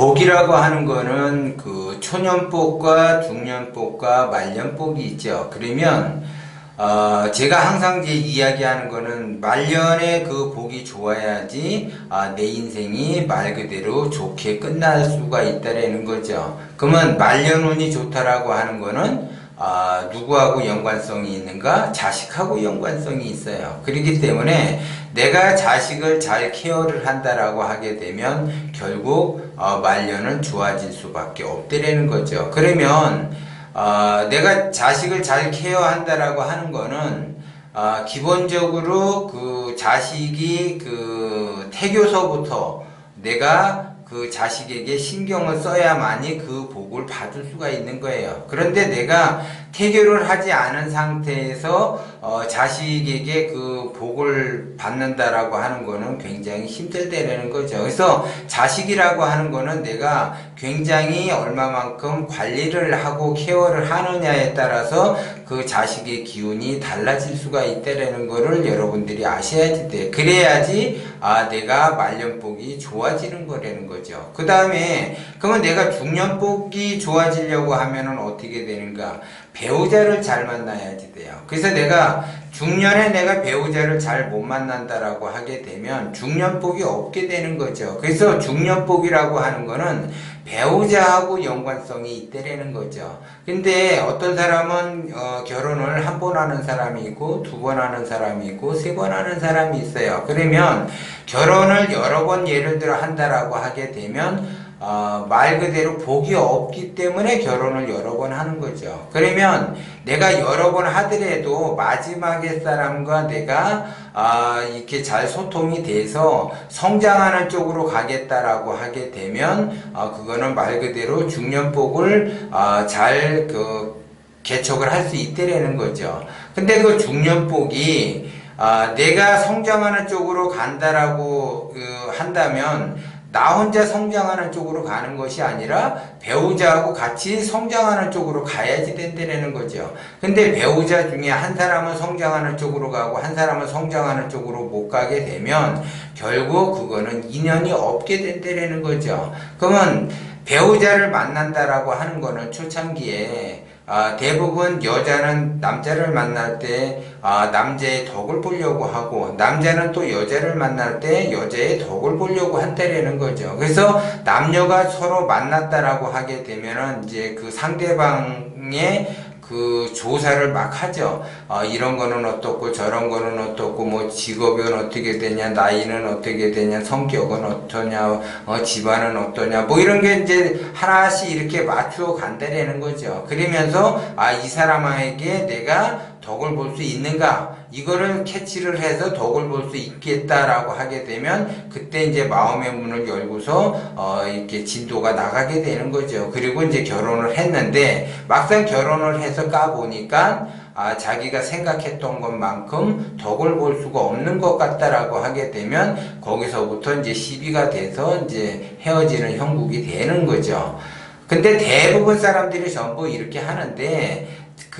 복이라고 하는 거는 그 초년복과 중년복과 말년복이 있죠. 그러면 어, 제가 항상 이제 이야기하는 거는 말년에 그 복이 좋아야지 아, 내 인생이 말 그대로 좋게 끝날 수가 있다라는 거죠. 그러면 말년 운이 좋다라고 하는 거는 아, 누구하고 연관성이 있는가? 자식하고 연관성이 있어요. 그렇기 때문에 내가 자식을 잘 케어를 한다라고 하게 되면 결국 어, 말년은 좋아질 수밖에 없다라는 거죠. 그러면 어, 내가 자식을 잘 케어한다라고 하는 거는 어, 기본적으로 그 자식이 그 태교서부터 내가 그 자식에게 신경을 써야만이 그 복을 받을 수가 있는 거예요. 그런데 내가 태교를 하지 않은 상태에서 어, 자식에게 그 복을 받는다라고 하는 거는 굉장히 힘들다라는 거죠. 그래서 자식이라고 하는 거는 내가 굉장히 얼마만큼 관리를 하고 케어를 하느냐에 따라서 그 자식의 기운이 달라질 수가 있다라는 거를 여러분들이 아셔야지 돼. 그래야지 아 내가 말년복이 좋아지는 거라는 거죠. 그 다음에 그러면 내가 중년복이 좋아지려고 하면은 어떻게 되는가? 배우자를 잘 만나야지 돼요. 그래서 내가 중년에 내가 배우자를 잘 못 만난다라고 하게 되면 중년복이 없게 되는 거죠. 그래서 중년복이라고 하는 거는 배우자하고 연관성이 있다라는 거죠. 근데 어떤 사람은 어, 결혼을 한 번 하는 사람이 있고 두 번 하는 사람이 있고 세 번 하는 사람이 있어요. 그러면 결혼을 여러 번 예를 들어 한다라고 하게 되면 어, 말 그대로 복이 없기 때문에 결혼을 여러 번 하는 거죠. 그러면 내가 여러 번 하더라도 마지막에 사람과 내가 아, 이렇게 잘 소통이 돼서 성장하는 쪽으로 가겠다라고 하게 되면 아, 그거는 말 그대로 중년복을 아, 잘그 개척을 할 수 있다라는 거죠. 근데 그 중년복이 아, 내가 성장하는 쪽으로 간다라고 그, 한다면 나 혼자 성장하는 쪽으로 가는 것이 아니라 배우자하고 같이 성장하는 쪽으로 가야지 된다는 거죠. 근데 배우자 중에 한 사람은 성장하는 쪽으로 가고 한 사람은 성장하는 쪽으로 못 가게 되면 결국 그거는 인연이 없게 된다는 거죠. 그러면 배우자를 만난다라고 하는 거는 초창기에 아, 대부분 여자는 남자를 만날 때 아, 남자의 덕을 보려고 하고 남자는 또 여자를 만날 때 여자의 덕을 보려고 한다라는 거죠. 그래서 남녀가 서로 만났다라고 하게 되면은 이제 그 상대방의 그 조사를 막 하죠. 어, 이런 거는 어떻고 저런 거는 어떻고 뭐 직업은 어떻게 되냐, 나이는 어떻게 되냐, 성격은 어떠냐, 어, 집안은 어떠냐, 뭐 이런 게 이제 하나씩 이렇게 맞추어 간다라는 거죠. 그러면서 아 이 사람에게 내가 덕을 볼 수 있는가 이거를 캐치를 해서 덕을 볼 수 있겠다라고 하게 되면 그때 이제 마음의 문을 열고서 어 이렇게 진도가 나가게 되는 거죠. 그리고 이제 결혼을 했는데 막상 결혼을 해서 까 보니까 아, 자기가 생각했던 것만큼 덕을 볼 수가 없는 것 같다라고 하게 되면 거기서부터 이제 시비가 돼서 이제 헤어지는 형국이 되는 거죠. 근데 대부분 사람들이 전부 이렇게 하는데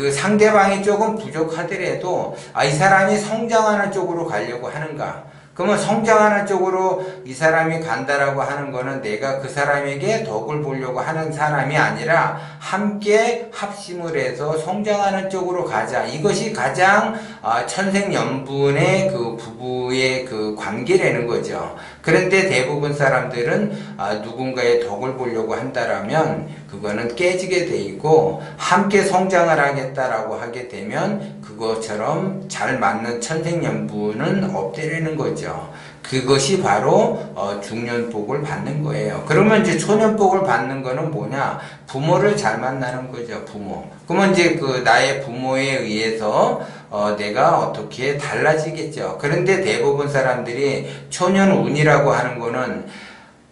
그 상대방이 조금 부족하더라도 아, 이 사람이 성장하는 쪽으로 가려고 하는가? 그러면 성장하는 쪽으로 이 사람이 간다라고 하는 거는 내가 그 사람에게 덕을 보려고 하는 사람이 아니라 함께 합심을 해서 성장하는 쪽으로 가자. 이것이 가장 아, 천생연분의 그 부부의 그 관계라는 거죠. 그런데 대부분 사람들은 아, 누군가의 덕을 보려고 한다라면 그거는 깨지게 돼 있고 함께 성장을 하겠다라고 하게 되면 그것처럼 잘 맞는 천생연분은 없다라는 거죠. 그것이 바로 어, 중년복을 받는 거예요. 그러면 이제 초년복을 받는 거는 뭐냐? 부모를 잘 만나는 거죠. 부모. 그러면 이제 그 나의 부모에 의해서 어, 내가 어떻게 달라지겠죠. 그런데 대부분 사람들이 초년운이라고 하는 거는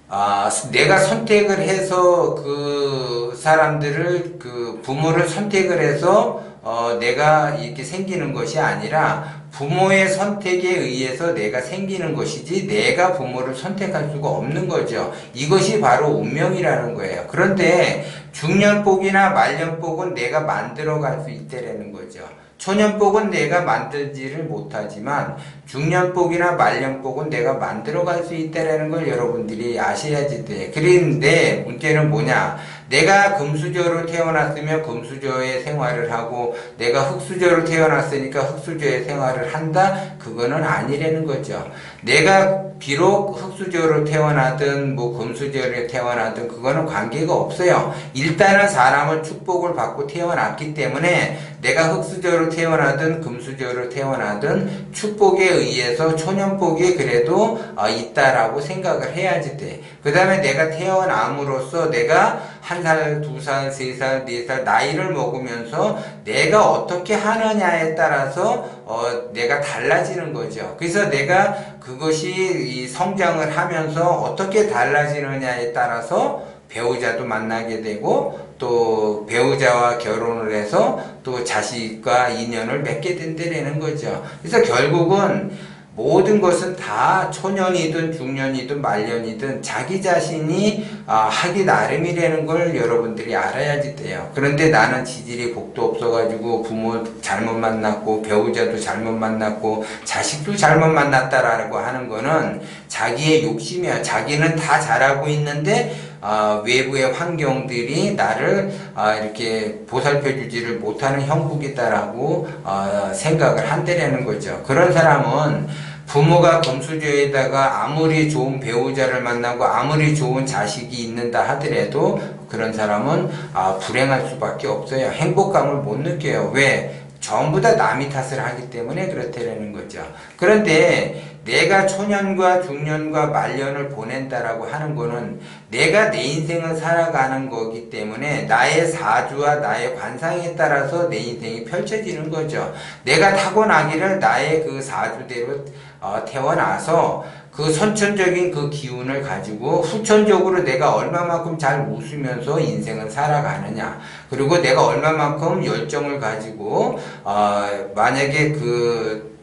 아, 내가 선택을 해서 그 사람들을 그 부모를 선택을 해서 어, 내가 이렇게 생기는 것이 아니라 부모의 선택에 의해서 내가 생기는 것이지 내가 부모를 선택할 수가 없는 거죠. 이것이 바로 운명이라는 거예요. 그런데 중년복이나 말년복은 내가 만들어 갈 수 있다라는 거죠. 초년복은 내가 만들지를 못하지만 중년복이나 말년복은 내가 만들어갈 수 있다라는 걸 여러분들이 아셔야지 돼. 그런데 문제는 뭐냐? 내가 금수저로 태어났으면 금수저의 생활을 하고 내가 흙수저로 태어났으니까 흙수저의 생활을 한다? 그거는 아니라는 거죠. 내가 비록 흙수저로 태어나든 뭐 금수저로 태어나든 그거는 관계가 없어요. 일단은 사람은 축복을 받고 태어났기 때문에 내가 흙수저로 태어나든 금수저로 태어나든 축복에 의해서 초년복이 그래도 어, 있다라고 생각을 해야지 돼. 그 다음에 내가 태어남으로써 내가 한 살, 두 살, 세 살, 네 살 나이를 먹으면서 내가 어떻게 하느냐에 따라서 어, 내가 달라지는 거죠. 그래서 내가 그것이 이 성장을 하면서 어떻게 달라지느냐에 따라서 배우자도 만나게 되고 또 배우자와 결혼을 해서 또 자식과 인연을 맺게 된다는 거죠. 그래서 결국은 모든 것은 다 초년이든 중년이든 말년이든 자기 자신이 아, 하기 나름이라는 걸 여러분들이 알아야지 돼요. 그런데 나는 지질이 복도 없어가지고 부모 잘못 만났고 배우자도 잘못 만났고 자식도 잘못 만났다라고 하는 거는 자기의 욕심이야. 자기는 다 잘하고 있는데 아, 외부의 환경들이 나를 아, 이렇게 보살펴 주지를 못하는 형국이다라고 아, 생각을 한다라는 거죠. 그런 사람은 부모가 금수저에다가 아무리 좋은 배우자를 만나고 아무리 좋은 자식이 있는다 하더라도 그런 사람은 아, 불행할 수밖에 없어요. 행복감을 못 느껴요. 왜? 전부 다 남이 탓을 하기 때문에 그렇다라는 거죠. 그런데 내가 초년과 중년과 말년을 보낸다라고 하는 거는 내가 내 인생을 살아가는 거기 때문에 나의 사주와 나의 관상에 따라서 내 인생이 펼쳐지는 거죠. 내가 타고나기를 나의 그 사주대로 어, 태어나서 그 선천적인 그 기운을 가지고 후천적으로 내가 얼마만큼 잘 웃으면서 인생을 살아가느냐 그리고 내가 얼마만큼 열정을 가지고 어, 만약에 그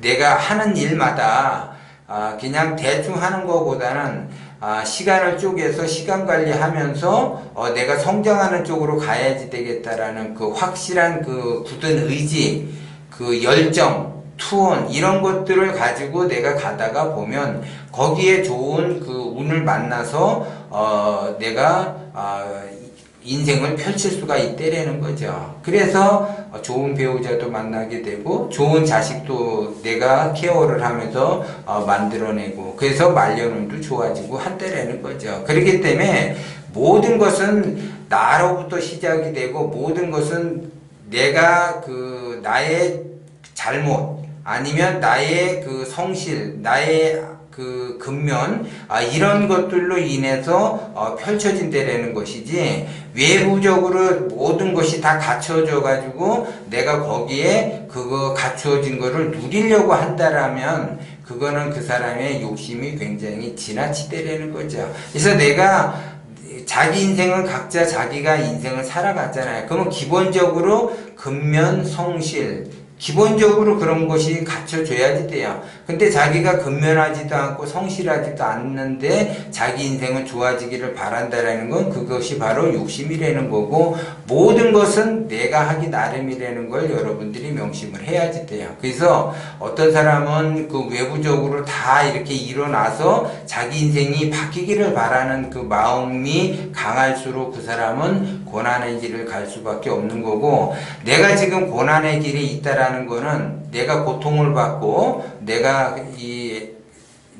내가 하는 일마다 아, 그냥 대충 하는 것보다는 아, 시간을 쪼개서 시간 관리하면서 어, 내가 성장하는 쪽으로 가야지 되겠다라는 그 확실한 그 굳은 의지, 그 열정, 투혼 이런 것들을 가지고 내가 가다가 보면 거기에 좋은 그 운을 만나서 어, 내가 아, 인생을 펼칠 수가 있다라는 거죠. 그래서 좋은 배우자도 만나게 되고 좋은 자식도 내가 케어를 하면서 어, 만들어내고 그래서 말년운도 좋아지고 한다라는 거죠. 그렇기 때문에 모든 것은 나로부터 시작이 되고 모든 것은 내가 그 나의 잘못 아니면 나의 그 성실 나의 그 근면 아, 이런 것들로 인해서 어, 펼쳐진다라는 것이지 외부적으로 모든 것이 다 갖춰져 가지고 내가 거기에 그거 갖추어진 거를 누리려고 한다라면 그거는 그 사람의 욕심이 굉장히 지나치다라는 거죠. 그래서 내가 자기 인생은 각자 자기가 인생을 살아갔잖아요. 그러면 기본적으로 근면 성실 기본적으로 그런 것이 갖춰줘야지 돼요. 근데 자기가 근면하지도 않고 성실하지도 않는데 자기 인생은 좋아지기를 바란다라는 건 그것이 바로 욕심이라는 거고 모든 것은 내가 하기 나름이라는 걸 여러분들이 명심을 해야지 돼요. 그래서 어떤 사람은 그 외부적으로 다 이렇게 일어나서 자기 인생이 바뀌기를 바라는 그 마음이 강할수록 그 사람은 고난의 길을 갈 수밖에 없는 거고 내가 지금 고난의 길에 있다라는 거는 내가 고통을 받고 내가 이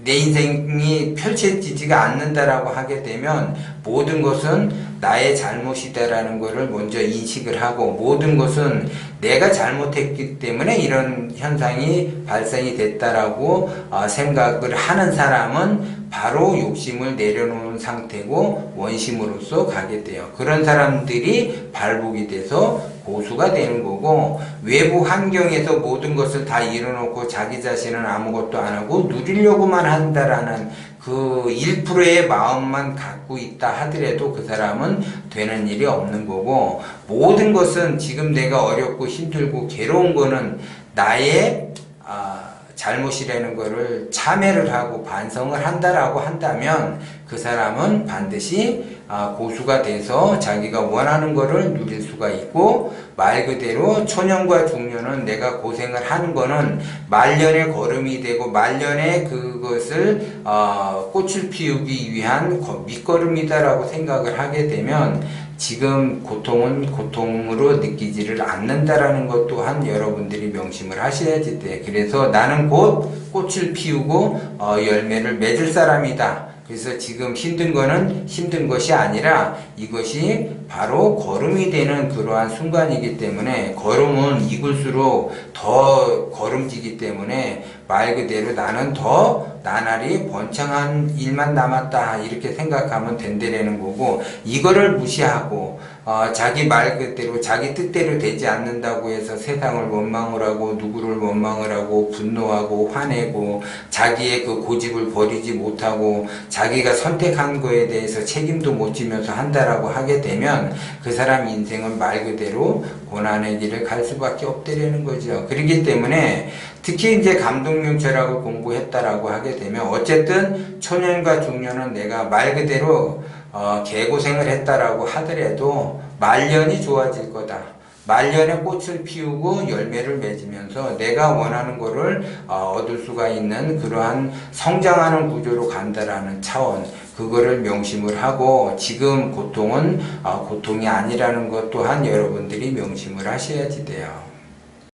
내 인생이 펼쳐지지가 않는다라고 하게 되면 모든 것은 나의 잘못이다라는 것을 먼저 인식을 하고 모든 것은 내가 잘못했기 때문에 이런 현상이 발생이 됐다라고 어, 생각을 하는 사람은 바로 욕심을 내려놓은 상태고 원심으로서 가게 돼요. 그런 사람들이 발복이 돼서 고수가 되는 거고 외부 환경에서 모든 것을 다 이뤄놓고 자기 자신은 아무것도 안 하고 누리려고만 한다라는 그 1%의 마음만 갖고 있다 하더라도 그 사람은 되는 일이 없는 거고 모든 것은 지금 내가 어렵고 힘들고 괴로운 거는 나의 아, 잘못이라는 거를 참회를 하고 반성을 한다라고 한다면 그 사람은 반드시 아, 고수가 돼서 자기가 원하는 거를 누릴 수가 있고 말 그대로 초년과 중년은 내가 고생을 하는 거는 말년의 걸음이 되고 말년의 그것을 어, 꽃을 피우기 위한 거- 밑거름이다라고 생각을 하게 되면 지금 고통은 고통으로 느끼지를 않는다라는 것 또한 여러분들이 명심을 하셔야지 돼. 그래서 나는 곧 꽃을 피우고 어, 열매를 맺을 사람이다. 그래서 지금 힘든 거는 힘든 것이 아니라 이것이 바로 걸음이 되는 그러한 순간이기 때문에 걸음은 익을수록 더 걸음지기 때문에 말 그대로 나는 더 나날이 번창한 일만 남았다 이렇게 생각하면 된다라는 거고 이거를 무시하고 어, 자기 말 그대로 자기 뜻대로 되지 않는다고 해서 세상을 원망을 하고 누구를 원망을 하고 분노하고 화내고 자기의 그 고집을 버리지 못하고 자기가 선택한 거에 대해서 책임도 못 지면서 한다라고 하게 되면 그 사람 인생은 말 그대로 고난의 길을 갈 수밖에 없다라는 거죠. 그렇기 때문에 특히 이제 감독용 철학을 공부했다라고 하게 되면 어쨌든 초년과 중년은 내가 말 그대로 어, 개고생을 했다라고 하더라도 말년이 좋아질 거다. 말년에 꽃을 피우고 열매를 맺으면서 내가 원하는 거를 어, 얻을 수가 있는 그러한 성장하는 구조로 간다라는 차원 그거를 명심을 하고 지금 고통은 어, 고통이 아니라는 것 또한 여러분들이 명심을 하셔야지 돼요.